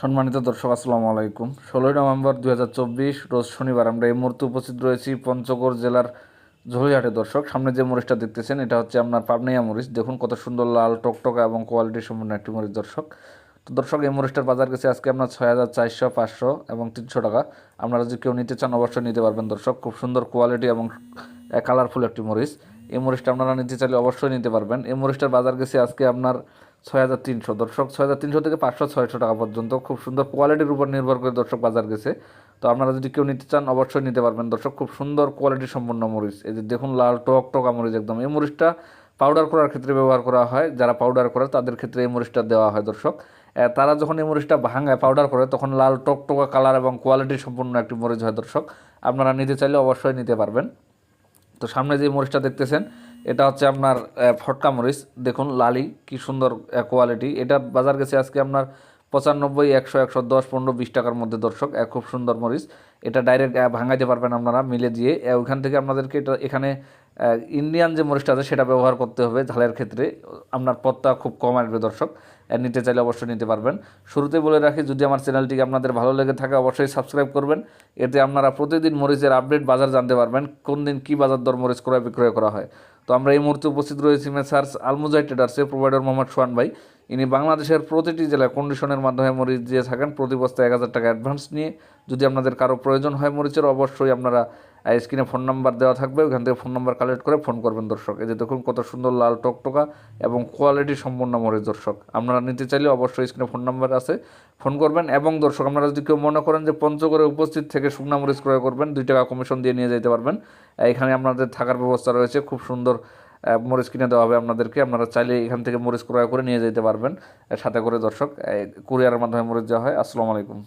সম্মানিত দর্শক, আসসালামু আলাইকুম। ষোলোই নভেম্বর দু হাজার চব্বিশ, রোজ শনিবার আমরা এই মুহূর্তে উপস্থিত রয়েছি পঞ্চগড় জেলার ঝুলিহাটে দর্শক। সামনে যে মরিচটা দেখতেছেন, এটা হচ্ছে আপনার পাবনাইয়া মরিচ। দেখুন কত সুন্দর লাল, টকটকা এবং কোয়ালিটি সম্পন্ন একটি মরিচ দর্শক। তো দর্শক, এই মরিচটার বাজার গেছে আজকে আপনার ছয় হাজার চারশো পাঁচশো এবং তিনশো টাকা। আপনারা যদি কেউ নিতে চান, অবশ্যই নিতে পারবেন দর্শক। খুব সুন্দর কোয়ালিটি এবং কালারফুল একটি মরিচ। এই মরিচটা আপনারা নিতে চাইলে অবশ্যই নিতে পারবেন। এই মরিচটার বাজার গেছে আজকে আপনার ছয় হাজার তিনশো। দর্শক, ছয় হাজার তিনশো থেকে পাঁচশো, ছয়শো টাকা পর্যন্ত। খুব সুন্দর কোয়ালিটির উপর নির্ভর করে দর্শক বাজার গেছে। তো আপনারা যদি কেউ নিতে চান, অবশ্যই নিতে পারবেন। দর্শক, খুব সুন্দর কোয়ালিটি সম্পন্ন মরিচ। এই যে দেখুন, লাল টক টকা মরিচ একদম। এই মরিচটা পাউডার করার ক্ষেত্রে ব্যবহার করা হয়। যারা পাউডার করে, তাদের ক্ষেত্রে এই মরিচটা দেওয়া হয় দর্শক। তারা যখন এই মরিচটা ভাঙায় পাউডার করে, তখন লাল টক টকা কালার এবং কোয়ালিটি সম্পন্ন একটি মরিচ হয় দর্শক। আপনারা নিতে চাইলে অবশ্যই নিতে পারবেন। তো সামনে যে মরিচটা দেখতেছেন এটা হচ্ছে আপনার ফটকা মরিচ। দেখুন, লালি, কি সুন্দর কোয়ালিটি এটা বাজার গেছে আজকে আপনার পঁচানব্বই, একশো একশো দশ, পনেরো, বিশ টাকার মধ্যে, দর্শক। খুব সুন্দর মরিচ। এটা ডাইরেক্ট ভাঙাইতে পারবেন আপনারা মিলে দিয়ে। ওইখান থেকে আপনাদেরকে এটা এখানে ইন্ডিয়ান যে মরিচটা আছে, সেটা ব্যবহার করতে হবে ঝালের ক্ষেত্রে। আপনার পথটা খুব কম আসবে, দর্শক। নিতে চাইলে অবশ্যই নিতে পারবেন। শুরুতে বলে রাখি, যদি আমার চ্যানেলটিকে আপনাদের ভালো লেগে থাকে, অবশ্যই সাবস্ক্রাইব করবেন। এতে আপনারা প্রতিদিন মরিচের আপডেট বাজার জানতে পারবেন কোন দিন কী বাজার দর মরিচ ক্রয় বিক্রয় করা হয়। তো আমরা এই মুহূর্তে উপস্থিত রয়েছি মেসার্স আলমুজাই ট্রেডার্সের প্রোভাইডার মোহাম্মদ সোহান ভাই। ইনি বাংলাদেশের প্রতিটি জেলায় কন্ডিশনের মাধ্যমে মরিচ দিয়ে থাকেন। প্রতি বস্তায় এক হাজার টাকা অ্যাডভান্স নিয়ে যদি আপনাদের কারও প্রয়োজন হয় মরিচের, অবশ্যই আপনারা স্ক্রিনে ফোন নাম্বার দেওয়া থাকবে, ওখান থেকে ফোন নাম্বার কালেক্ট করে ফোন করবেন দর্শক। এই যে দেখুন, কত সুন্দর লাল টকটকা এবং কোয়ালিটি সম্পন্ন মরিচ দর্শক। আপনারা নিতে চাইলে অবশ্যই স্ক্রিনে ফোন নাম্বার আছে ফোন করবেন এবং দর্শক, আপনারা যদি কেউ মনে করেন যে পঞ্চগড়ে উপস্থিত থেকে শুকনা মরিচ ক্রয় করবেন, দুই টাকা কমিশন দিয়ে নিয়ে যেতে পারবেন। এখানে আপনাদের থাকার ব্যবস্থা রয়েছে, খুব সুন্দর মরিচ কিনে দেওয়া হবে আপনাদেরকে। আপনারা চাইলে এখান থেকে মরিচ ক্রয় করে নিয়ে যেতে পারবেন, সাথে করে দর্শক কুরিয়ারের মাধ্যমে মরিচ দেওয়া হয়। আসসালামু আলাইকুম।